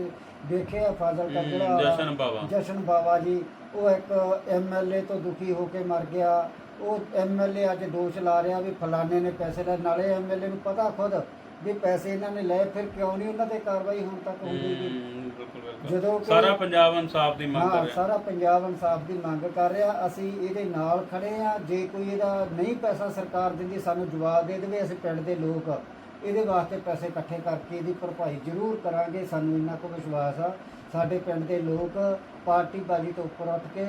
ਦੇਖਿਆ ਫਾਜ਼ਲ ਦਾ ਜਿਹੜਾ ਜਸ਼ਨ ਬਾਵਾ। ਜਸ਼ਨ ਬਾਵਾ ਜੀ ਉਹ ਇੱਕ ਐਮਐਲਏ ਤੋਂ ਦੁਖੀ ਹੋ ਕੇ ਮਰ ਗਿਆ ਉਹ ਐਮਐਲਏ ਅੱਜ ਦੋਸ਼ ਲਾ ਰਿਹਾ ਵੀ ਫਲਾਣੇ ਨੇ ਪੈਸੇ ਲਏ ਨਾਲੇ ਐਮਐਲਏ ਨੂੰ ਪਤਾ ਖੁਦ ਵੀ ਪੈਸੇ ਇਹਨਾਂ ਨੇ ਲਏ ਫਿਰ ਕਿਉਂ ਨਹੀਂ ਉਹਨਾਂ ਤੇ ਕਾਰਵਾਈ ਹੁਣ ਤੱਕ ਹੁੰਦੀ ਗੀ ਹਮ, ਬਿਲਕੁਲ ਬਿਲਕੁਲ। ਜਦੋਂ ਕਿ- ਸਾਰਾ ਪੰਜਾਬ ਇਨਸਾਫ ਦੀ ਮੰਗ ਕਰ ਹਾਂ ਰਿਹਾ। ਸਾਰਾ ਪੰਜਾਬ ਇਨਸਾਫ ਦੀ ਮੰਗ ਕਰ ਰਿਹਾ। ਅਸੀਂ ਇਹਦੇ ਨਾਲ ਖੜੇ ਆ ਜੇ ਕੋਈ ਇਹਦਾ ਨਹੀਂ ਪੈਸਾ ਸਰਕਾਰ ਦਿੰਦੀ ਸਾਨੂੰ ਜਵਾਬ ਦੇ ਦੇਵੇ। ਅਸੀਂ ਪਿੰਡ ਦੇ ਲੋਕ ਇਹਦੇ ਵਾਸਤੇ ਪੈਸੇ ਇਕੱਠੇ ਕਰਕੇ ਇਹਦੀ ਭਰਪਾਈ ਜ਼ਰੂਰ ਕਰਾਂਗੇ। ਸਾਨੂੰ ਇੰਨਾ ਕੁ ਵਿਸ਼ਵਾਸ ਆ। ਸਾਡੇ ਪਿੰਡ ਦੇ ਲੋਕ ਪਾਰਟੀਬਾਜ਼ੀ ਤੋਂ ਉੱਪਰ ਉੱਠ ਕੇ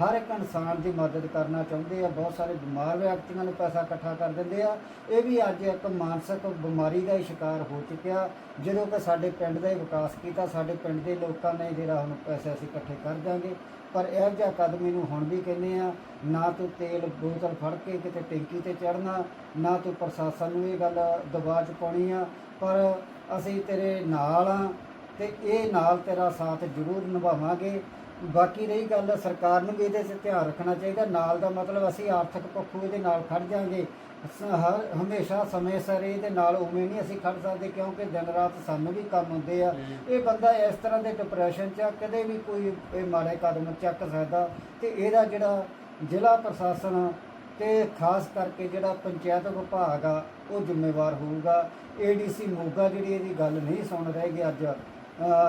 ਹਰ ਇੱਕ ਇਨਸਾਨ ਦੀ ਮਦਦ ਕਰਨਾ ਚਾਹੁੰਦੇ ਆ, ਬਹੁਤ ਸਾਰੇ ਬਿਮਾਰ ਵਿਅਕਤੀਆਂ ਨੂੰ ਪੈਸਾ ਇਕੱਠਾ ਕਰ ਦਿੰਦੇ ਆ। ਇਹ ਵੀ ਅੱਜ ਇੱਕ ਮਾਨਸਿਕ ਬਿਮਾਰੀ ਦਾ ਹੀ ਸ਼ਿਕਾਰ ਹੋ ਚੁੱਕਿਆ। ਜਦੋਂ ਕਿ ਸਾਡੇ ਪਿੰਡ ਦਾ ਹੀ ਵਿਕਾਸ ਕੀਤਾ, ਸਾਡੇ ਪਿੰਡ ਦੇ ਲੋਕਾਂ ਨੇ ਜਿਹੜਾ ਹੁਣ ਪੈਸੇ ਅਸੀਂ ਇਕੱਠੇ ਕਰ ਦਾਂਗੇ ਪਰ ਇਹੋ ਜਿਹਾ ਕਦਮ ਇਹਨੂੰ ਹੁਣ ਵੀ ਕਹਿੰਦੇ ਆ, ਨਾ ਤੂੰ ਤੇਲ ਬੋਤਲ ਫੜ ਕੇ ਕਿਤੇ ਟੈਂਕੀ ਤੇ ਚੜਨਾ ਨਾ ਤੂੰ ਪ੍ਰਸ਼ਾਸਨ ਨੂੰ ਇਹ ਗੱਲ ਦਬਾਅ ਚ ਪਾਉਣੀ ਆ। ਪਰ ਅਸੀਂ ਤੇਰੇ ਨਾਲ ਆ ਤੇ ਇਹ ਨਾਲ ਤੇਰਾ ਸਾਥ ਜ਼ਰੂਰ ਨਿਭਾਵਾਂਗੇ। ਬਾਕੀ ਰਹੀ ਗੱਲ ਸਰਕਾਰ ਨੂੰ ਵੀ ਇਹਦੇ 'ਚ ਧਿਆਨ ਰੱਖਣਾ ਚਾਹੀਦਾ। ਨਾਲ ਦਾ ਮਤਲਬ ਅਸੀਂ ਆਰਥਿਕ ਪੱਖੋਂ ਇਹਦੇ ਨਾਲ ਖੜ ਜਾਾਂਗੇ ਹਰ ਹਮੇਸ਼ਾ ਸਮੇਂ ਸਿਰ ਇਹਦੇ ਨਾਲ ਉਵੇਂ ਨਹੀਂ ਅਸੀਂ ਖੜ ਸਕਦੇ ਕਿਉਂਕਿ ਦਿਨ ਰਾਤ ਸਾਨੂੰ ਵੀ ਕੰਮ ਹੁੰਦੇ ਆ। ਇਹ ਬੰਦਾ ਇਸ ਤਰ੍ਹਾਂ ਦੇ ਡਿਪਰੈਸ਼ਨ 'ਚ ਆ, ਕਦੇ ਵੀ ਕੋਈ ਇਹ ਮਾੜੇ ਕਦਮ ਚੱਕ ਸਕਦਾ ਤੇ ਇਹਦਾ ਜਿਹੜਾ ਜ਼ਿਲ੍ਹਾ ਪ੍ਰਸ਼ਾਸਨ ਤੇ ਖਾਸ ਕਰਕੇ ਜਿਹੜਾ ਪੰਚਾਇਤ ਵਿਭਾਗ ਆ ਉਹ ਜ਼ਿੰਮੇਵਾਰ ਹੋਊਗਾ। ਏਡੀਸੀ ਮੋਗਾ ਜਿਹੜੀ ਇਹਦੀ ਗੱਲ ਨਹੀਂ ਸੁਣ ਰਹੇਗੇ ਅੱਜ।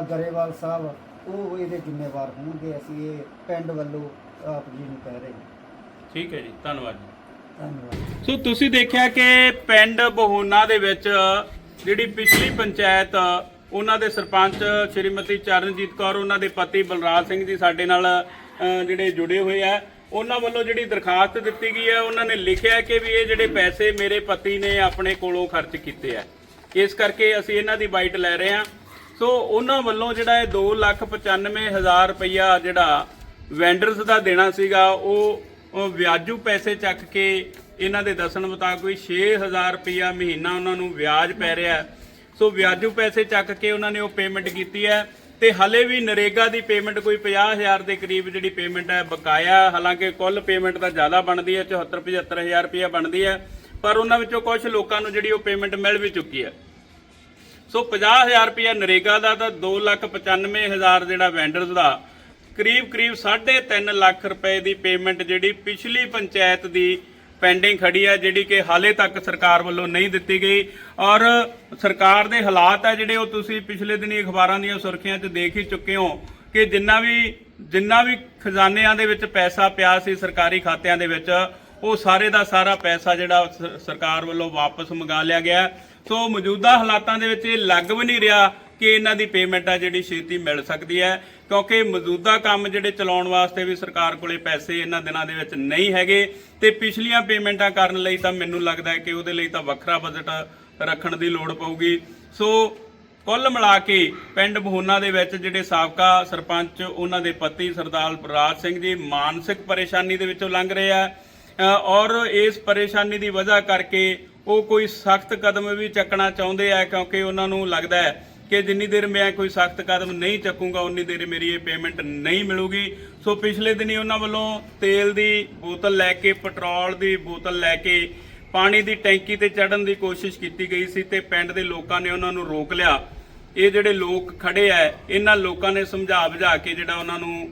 ਗਰੇਵਾਲ ਸਾਹਿਬ ਉਹ ਇਹਦੇ ਜ਼ਿੰਮੇਵਾਰ ਹੋਣਗੇ ਅਸੀਂ ਇਹ ਪਿੰਡ ਵੱਲੋਂ ਆਪ ਜੀ ਨੂੰ ਕਹਿ ਰਹੇ ਹਾਂ। ਠੀਕ ਹੈ ਜੀ ਧੰਨਵਾਦ ਜੀ। ਧੰਨਵਾਦ। ਸੋ ਤੁਸੀਂ ਦੇਖਿਆ ਕਿ ਪਿੰਡ ਬਹੋਨਾ ਦੇ ਵਿੱਚ ਜਿਹੜੀ ਪਿਛਲੀ ਪੰਚਾਇਤ ਉਹਨਾਂ ਦੇ ਸਰਪੰਚ ਸ਼੍ਰੀਮਤੀ ਚਰਨਜੀਤ ਕੌਰ ਉਹਨਾਂ ਦੇ ਪਤੀ ਬਲਰਾਜ ਸਿੰਘ ਜੀ ਸਾਡੇ ਨਾਲ ਅ, ਜਿਹੜੇ ਜੁੜੇ ਹੋਏ ਆ ਉਹਨਾਂ ਵੱਲੋਂ ਜਿਹੜੀ ਦਰਖਾਸਤ ਦਿੱਤੀ ਗਈ ਹੈ ਉਹਨਾਂ ਨੇ ਲਿਖਿਆ ਕਿ ਵੀ ਇਹ ਜਿਹੜੇ ਪੈਸੇ ਮੇਰੇ ਪਤੀ ਨੇ ਆਪਣੇ ਕੋਲੋਂ ਖਰਚ ਕੀਤੇ ਆ। ਇਸ ਕਰਕੇ ਅਸੀਂ ਇਹਨਾਂ ਦੀ ਬਾਈਟ ਲੈ ਰਹੇ ਹਾਂ। ਸੋ ਉਹਨਾਂ ਵੱਲੋਂ ਜਿਹੜਾ ਇਹ 295000 ਰੁਪਇਆ ਜਿਹੜਾ ਵੈਂਡਰਸ ਦਾ ਦੇਣਾ ਸੀਗਾ, ਉਹ ਵਿਆਜੂ ਪੈਸੇ ਚੱਕ ਕੇ ਇਹਨਾਂ ਦੇ ਦੱਸਣ ਮੁਤਾਬਕ ਵੀ 6000 ਰੁਪਇਆ ਮਹੀਨਾ ਉਹਨਾਂ ਨੂੰ ਵਿਆਜ ਪੈ ਰਿਹਾ ਸੋ ਵਿਆਜੂ ਪੈਸੇ ਚੱਕ ਕੇ ਉਹਨਾਂ ਨੇ ਉਹ ਪੇਮੈਂਟ ਕੀਤੀ ਹੈ ਤੇ ਹਲੇ ਵੀ ਨਰੇਗਾ ਦੀ ਪੇਮੈਂਟ ਕੋਈ 50000 ਦੇ ਕਰੀਬ ਜਿਹੜੀ ਪੇਮੈਂਟ ਹੈ, ਬਕਾਇਆ, ਹਾਲਾਂਕਿ ਕੁੱਲ ਪੇਮੈਂਟ ਤਾਂ ਜ਼ਿਆਦਾ ਬਣਦੀ ਹੈ 74 75000 ਰੁਪਇਆ ਬਣਦੀ ਹੈ, ਪਰ ਉਹਨਾਂ ਵਿੱਚੋਂ ਕੁਝ ਲੋਕਾਂ ਨੂੰ ਜਿਹੜੀ ਉਹ ਪੇਮੈਂਟ ਮਿਲ ਵੀ ਚੁੱਕੀ ਹੈ। ਸੋ 50000 ਰੁਪਇਆ ਨਰੇਗਾ ਦਾ ਤਾਂ 295000 ਜਿਹੜਾ ਵੈਂਡਰਸ ਦਾ, ਕਰੀਬ ਕਰੀਬ 3.5 ਲੱਖ ਰੁਪਏ ਦੀ ਪੇਮੈਂਟ ਜਿਹੜੀ ਪਿਛਲੀ ਪੰਚਾਇਤ ਦੀ ਪੈਂਡਿੰਗ ਖੜੀ ਹੈ ਜਿਹੜੀ ਕਿ ਹਾਲੇ ਤੱਕ ਸਰਕਾਰ ਵੱਲੋਂ ਨਹੀਂ ਦਿੱਤੀ ਗਈ। ਔਰ ਸਰਕਾਰ ਦੇ ਹਾਲਾਤ ਹੈ ਜਿਹੜੇ, ਉਹ ਤੁਸੀਂ ਪਿਛਲੇ ਦਿਨੀ ਅਖਬਾਰਾਂ ਦੀਆਂ ਸੁਰਖੀਆਂ 'ਚ ਦੇਖ ਹੀ ਚੁੱਕੇ ਹੋ ਕਿ ਜਿੰਨਾ ਵੀ ਜਿੰਨਾ ਵੀ ਖਜ਼ਾਨਿਆਂ ਦੇ ਵਿੱਚ ਪੈਸਾ ਪਿਆ ਸੀ ਸਰਕਾਰੀ ਖਾਤਿਆਂ ਦੇ ਵਿੱਚ, ਉਹ ਸਾਰੇ ਦਾ ਸਾਰਾ ਪੈਸਾ ਜਿਹੜਾ ਸਰਕਾਰ ਵੱਲੋਂ ਵਾਪਸ ਮੰਗਾ ਲਿਆ ਗਿਆ। ਸੋ ਮੌਜੂਦਾ ਹਾਲਾਤਾਂ ਦੇ ਵਿੱਚ ਇਹ ਲੱਗ ਵੀ ਨਹੀਂ ਰਿਹਾ ਕਿ ਇਹਨਾਂ ਦੀ ਪੇਮੈਂਟ ਆ ਜਿਹੜੀ ਛੇਤੀ ਮਿਲ ਸਕਦੀ ਹੈ, ਕਿਉਂਕਿ ਮੌਜੂਦਾ ਕੰਮ ਜਿਹੜੇ ਚਲਾਉਣ ਵਾਸਤੇ ਵੀ ਸਰਕਾਰ ਕੋਲੇ ਪੈਸੇ ਇਹਨਾਂ ਦਿਨਾਂ ਦੇ ਵਿੱਚ ਨਹੀਂ ਹੈਗੇ ਤੇ ਪਿਛਲੀਆਂ ਪੇਮੈਂਟਾਂ ਕਰਨ ਲਈ ਤਾਂ ਮੈਨੂੰ ਲੱਗਦਾ ਹੈ ਕਿ ਉਹਦੇ ਲਈ ਤਾਂ ਵੱਖਰਾ ਬਜਟ ਰੱਖਣ ਦੀ ਲੋੜ ਪਊਗੀ। ਸੋ ਕੁੱਲ ਮਿਲਾ ਕੇ ਪਿੰਡ ਬਹੋਨਾ ਦੇ ਵਿੱਚ ਜਿਹੜੇ ਸਾਬਕਾ ਸਰਪੰਚ ਉਹਨਾਂ ਦੇ ਪਤੀ ਸਰਦਾਰ ਬਰਾਜ ਸਿੰਘ ਜੀ ਮਾਨਸਿਕ ਪਰੇਸ਼ਾਨੀ ਦੇ ਵਿੱਚੋਂ ਲੰਘ ਰਹੇ ਆ। ਔਰ ਇਸ ਪਰੇਸ਼ਾਨੀ ਦੀ ਵਜ੍ਹਾ ਕਰਕੇ ਉਹ ਕੋਈ ਸਖਤ ਕਦਮ ਵੀ ਚੱਕਣਾ ਚਾਹੁੰਦੇ ਆ, ਕਿਉਂਕਿ ਉਹਨਾਂ ਨੂੰ ਲੱਗਦਾ ਹੈ ਕਿ ਜਿੰਨੀ ਦੇਰ ਮੈਂ ਕੋਈ ਸਖਤ ਕਦਮ ਨਹੀਂ ਚੱਕੂੰਗਾ, ਉਨੀ ਦੇਰ ਮੇਰੀ ਇਹ ਪੇਮੈਂਟ ਨਹੀਂ ਮਿਲੂਗੀ। ਸੋ ਪਿਛਲੇ ਦਿਨੀ ਉਹਨਾਂ ਵੱਲੋਂ ਤੇਲ ਦੀ ਬੋਤਲ ਲੈ ਕੇ, ਪੈਟਰੋਲ ਦੀ ਬੋਤਲ ਲੈ ਕੇ, ਪਾਣੀ ਦੀ ਟੈਂਕੀ ਤੇ ਚੜਨ ਦੀ ਕੋਸ਼ਿਸ਼ ਕੀਤੀ ਗਈ ਸੀ ਤੇ ਪਿੰਡ ਦੇ ਲੋਕਾਂ ਨੇ ਉਹਨਾਂ ਨੂੰ ਰੋਕ ਲਿਆ। ਇਹ ਜਿਹੜੇ ਲੋਕ ਖੜੇ ਆ, ਇਹਨਾਂ ਲੋਕਾਂ ਨੇ ਸਮਝਾ ਬੁਝਾ ਕੇ ਜਿਹੜਾ ਉਹਨਾਂ ਨੂੰ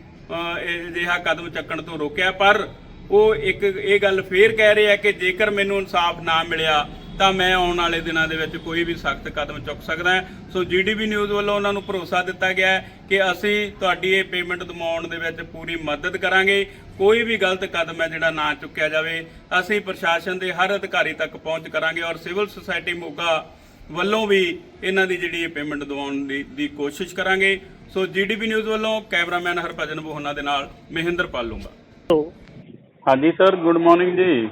ਇਹ ਅਜਿਹਾ ਕਦਮ ਚੱਕਣ ਤੋਂ ਰੋਕਿਆ। ਪਰ ਉਹ ਇੱਕ ਇਹ ਗੱਲ ਫੇਰ ਕਹਿ ਰਹੇ ਆ ਕਿ ਜੇਕਰ ਮੈਨੂੰ ਇਨਸਾਫ ਨਾ ਮਿਲਿਆ, ਤਾਂ ਮੈਂ ਆਉਣ ਵਾਲੇ ਦਿਨਾਂ ਦੇ ਵਿੱਚ ਕੋਈ ਵੀ ਸਖਤ ਕਦਮ ਚੁੱਕ ਸਕਦਾ ਹਾਂ। ਸੋ ਜੀਡੀਪੀ ਨਿਊਜ਼ ਵੱਲੋਂ ਉਹਨਾਂ ਨੂੰ ਭਰੋਸਾ ਦਿੱਤਾ ਗਿਆ ਕਿ ਅਸੀਂ ਤੁਹਾਡੀ ਇਹ ਪੇਮੈਂਟ ਦਿਵਾਉਣ ਦੇ ਵਿੱਚ ਪੂਰੀ ਮਦਦ ਕਰਾਂਗੇ। ਕੋਈ ਵੀ ਗਲਤ ਕਦਮ ਹੈ ਜਿਹੜਾ ਨਾ ਚੁੱਕਿਆ ਜਾਵੇ, ਅਸੀਂ ਪ੍ਰਸ਼ਾਸਨ ਦੇ ਹਰ ਅਧਿਕਾਰੀ ਤੱਕ ਪਹੁੰਚ ਕਰਾਂਗੇ ਔਰ ਸਿਵਲ ਸੁਸਾਇਟੀ ਮੋਗਾ ਵੱਲੋਂ ਵੀ ਇਹਨਾਂ ਦੀ ਜਿਹੜੀ ਇਹ ਪੇਮੈਂਟ ਦਿਵਾਉਣ ਦੀ ਦੀ ਕੋਸ਼ਿਸ਼ ਕਰਾਂਗੇ। ਸੋ ਜੀਡੀਪੀ ਨਿਊਜ਼ ਵੱਲੋਂ ਕੈਮਰਾਮੈਨ ਹਰਭਜਨ ਬੋਹਨਾ ਦੇ ਨਾਲ ਮਹਿੰਦਰ ਪਾਲੂੰਗਾ। ਹਾਂਜੀ ਸਰ ਗੁੱਡ ਮਾਰਨਿੰਗ ਜੀ।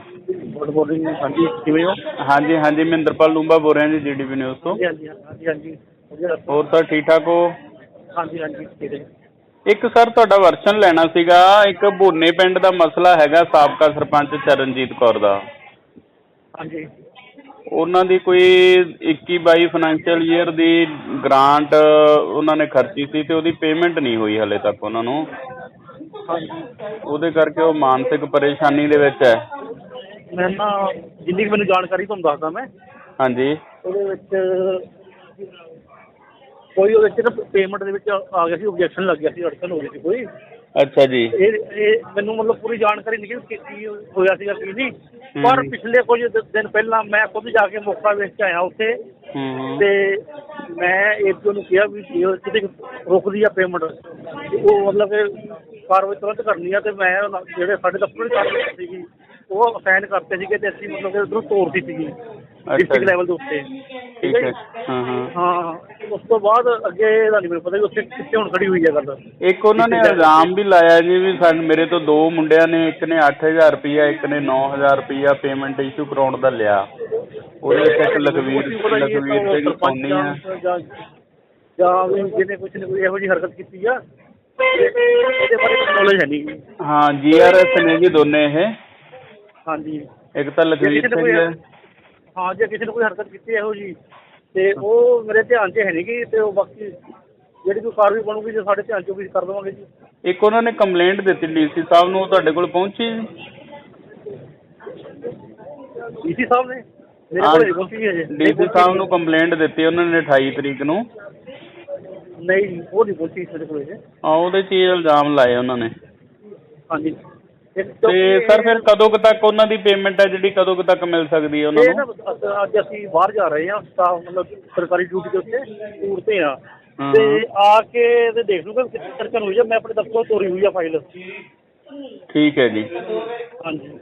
ਗੁੱਡ ਮਾਰਨਿੰਗ ਹਾਂਜੀ ਕਿਵੇਂ ਹੋ? ਹਾਂਜੀ ਹਾਂਜੀ ਮਹਿੰਦਰਪਾਲ ਲੂੰਬਾ ਬੋਲ ਰਿਹਾ ਜੀ ਜੀਡੀਪੀ ਨਿਊਜ਼ ਤੋਂ। ਹਾਂਜੀ ਹਾਂਜੀ ਹਾਂਜੀ ਹਾਂਜੀ ਵਧੀਆ ਹੋਰ ਸਰ ਠੀਕ ਠਾਕ ਹੋ? ਹਾਂਜੀ ਹਾਂਜੀ ਠੀਕ ਹੈ ਇੱਕ ਸਰ ਤੁਹਾਡਾ ਵਰਸ਼ਨ ਲੈਣਾ ਸੀਗਾ ਇੱਕ ਭੋਨੇ ਪਿੰਡ ਦਾ ਮਸਲਾ ਹੈਗਾ ਸਾਬਕਾ ਸਰਪੰਚ ਚਰਨਜੀਤ ਕੌਰ ਦਾ। ਹਾਂਜੀ। ਉਹਨਾਂ ਦੀ ਕੋਈ 21 22 ਫਾਈਨੈਂਸ਼ੀਅਲ ਈਅਰ ਦੀ ਗ੍ਰਾਂਟ ਉਹਨਾਂ ਨੇ ਖਰਚੀ ਸੀ ਤੇ ਉਹਦੀ ਪੇਮੈਂਟ ਨਹੀਂ ਹੋਈ ਹਲੇ ਤੱਕ ਉਹਨਾਂ ਨੂੰ। ਉਹਦੇ ਕਰਕੇ ਉਹ ਮਾਨਸਿਕ ਪਰੇਸ਼ਾਨੀ ਦੇ ਵਿੱਚ ਹੈ। ਮੈਂ ਨਾ ਜਿੰਨੀ ਕੁ ਮੈਨੂੰ ਜਾਣਕਾਰੀ ਤੁਹਾਨੂੰ ਦੱਸਦਾ ਮੈਂ ਹਾਂਜੀ। ਉਹਦੇ ਵਿੱਚ ਕੋਈ ਉਹਦੇ ਵਿੱਚ ਨਾ ਪੇਮੈਂਟ ਦੇ ਵਿੱਚ ਆ ਗਿਆ ਸੀ ਆਬਜੈਕਸ਼ਨ ਲੱਗ ਗਿਆ ਸੀ ਅੜਚਨ ਹੋ ਗਈ ਸੀ ਕੋਈ। ਅੱਛਾ ਜੀ। ਇਹ ਇਹ ਮੈਨੂੰ ਮਤਲਬ ਪੂਰੀ ਜਾਣਕਾਰੀ ਨਹੀਂ ਕਿ ਕੀ ਹੋਇਆ ਸੀਗਾ ਕੀ ਨਹੀਂ। ਪਰ ਹਮ। ਪਿਛਲੇ ਕੁਝ ਦ- ਦਿਨ ਪਹਿਲਾਂ ਮੈਂ ਖੁਦ ਜਾ ਕੇ ਮੌਕਾ ਵੇਖ ਕੇ ਆਇਆ ਉੱਥੇ। ਹੂੰ ਹੂੰ। ਤੇ ਮੈਂ ਏਪੀਓ ਨੂੰ ਕਿਹਾ ਵੀ ਜੇ ਕਿਤੇ ਰੁਕਦੀ ਆ ਪੇਮੈਂਟ ਉਹ ਮਤਲਬ ਕਿ ਕਾਰਵਾਈ ਤੁਰੰਤ ਕਰਨੀ ਆ ਤੇ ਮੈਂ ਉਹਨਾਂ- ਜਿਹੜੇ ਸਾਡੇ ਦਫ਼ਤਰ ਦੀ ਕਾਰਵਾਈ ਸੀਗੀ ਉਹ ਅਸਾਈਨ ਕਰਤੇ ਸੀਗੇ ਤੇ ਅਸੀਂ ਮਤਲਬ ਕਿ ਉਧਰੋਂ ਤੋਰਤੀ ਸੀਗੀ ਡਿਸਟ੍ਰਿਕਟ ਜੀ। ਲੈਵਲ ਦੇ ਉੱਤੇ। ਠੀਕ ਹੈ ਹਾਂ। ਹਾਂ ਹਾਂ। ਉਸ ਤੋਂ ਬਾਅਦ ਅੱਗੇ ਦਾ ਨਹੀਂ ਮੈਨੂੰ ਪਤਾ ਵੀ ਉੱਥੇ ਕਿੱਥੇ ਹੁਣ ਖੜੀ ਹੋਈ ਹੈ ਗੱਲ। ਇੱਕ ਉਹਨਾਂ ਨੇ ਇਲਜ਼ਾਮ ਵੀ ਲਾਇਆ ਜੀ ਵੀ ਸਾਨੂੰ ਮੇਰੇ ਤੋਂ ਦੋ ਮੁੰਡਿਆਂ ਨੇ ਇੱਕ ਨੇ 8000 ਰੁਪਇਆ ਇੱਕ ਨੇ 9000 ਰੁਪਇਆ ਪੇਮੈਂਟ ਇਸ਼ੂ ਕਰਾਉਣ ਦਾ ਲਿਆ। ਉਹਦੇ ਵਿੱਚ ਇੱਕ ਲਖਵੀਰ ਲਖਵੀਰ ਸਿੰਘ ਸੋਨੀ ਆ। ਜਾਂ ਜਾਂ ਵੀ ਜਿਹਨੇ ਕੁਝ ਇਹੋ ਜਿਹੀ ਹਰਕਤ ਕੀਤੀ ਆ ਤੇ ਇਹਦੇ ਬਾਰੇ ਨੌਲੇਜ ਹੈ ਨਹੀਂ ਹਾਂ ਜੀਆਰਐਸ ਨੇ ਜੀ ਦੋਨੇ ਇਹ। ਹਾਂਜੀ। ਇੱਕ ਤਾਂ ਜੇ ਲਖਵੀਰ ਸਿੰਘ ਹੈ। ਜੇ ਕਿਸੇ ਨੇ ਕੋਈ ਹਰਕਤ ਕੀਤੀ ਇਹੋ ਜੀ ਤੇ ਉਹ ਮੇਰੇ ਧਿਆਨ 'ਚ ਹੈ ਨਹੀਂ ਗੀ ਤੇ ਉਹ ਬਾਕੀ ਜਿਹੜੀ ਕੋਈ ਕਾਰਵਾਈ ਬਣੂਗੀ ਜੇ ਸਾਡੇ ਧਿਆਨ 'ਚ ਵੀ ਕਰ ਦੇਵਾਂਗੇ ਜੀ। ਇੱਕ ਉਹਨਾਂ ਨੇ ਕੰਪਲੇਂਟ ਦਿੱਤੀ ਡੀਸੀ ਸਾਹਿਬ ਨੂੰ ਉਹ ਤੁਹਾਡੇ ਕੋਲ ਪਹੁੰਚੀ? ਜੀ? ਡੀਸੀ ਸਾਹਿਬ ਨੇ? ਮੇਰੇ ਕੋਲ ਨਹੀਂ ਪਹੁੰਚੀ ਹਜੇ। ਨਹੀਂ ਡੀਸੀ ਸਾਹਿਬ ਨੂੰ ਕੰਪਲੇਂਟ ਦਿੱਤੀ ਉਹਨਾਂ ਨੇ 28 ਤਰੀਕ ਨੂੰ। ਨਹੀਂ ਉਹ ਨਹੀਂ ਪਹੁੰਚੀ ਮੇਰੇ ਕੋਲ ਉਹਦੇ 'ਚ ਇਲਜ਼ਾਮ ਲਾਏ ਉਹਨਾਂ ਨੇ। ਹਾਂਜੀ। ਤੇ ਸਰ ਫਿਰ ਕਦੋਂ ਕੁ ਤੱਕ ਉਹਨਾਂ ਦੀ ਪੇਮੈਂਟ ਹੈ ਜਿਹੜੀ ਕਦੋਂ ਕੁ ਤੱਕ ਮਿਲ ਸਕਦੀ ਹੈ ਉਹਨਾਂ ਇਹ ਨਾ? ਨੂੰ ਅੱਜ- ਅੱਜ ਅਸੀਂ ਬਾਹਰ ਜਾ ਰਹੇ ਹਾਂ ਸਟਾਫ ਮਤਲਬ ਸਰਕਾਰੀ ਡਿਊਟੀ ਦੇ ਉੱਤੇ ਟੂਰ ਤੇ ਆ ਹਾਂ। ਤੇ ਆ ਕੇ ਤੇ ਦੇਖ ਲੂਗਾ ਕਿ ਸਰਕਨ ਹੋਈ ਆ ਮੈਂ ਆਪਣੇ ਦਫ਼ਤਰੋਂ ਤੋਰੀ ਹੋਈ ਆ ਫਾਈਲ ਠੀਕ ਹੈ ਜੀ। ਹਾਂਜੀ।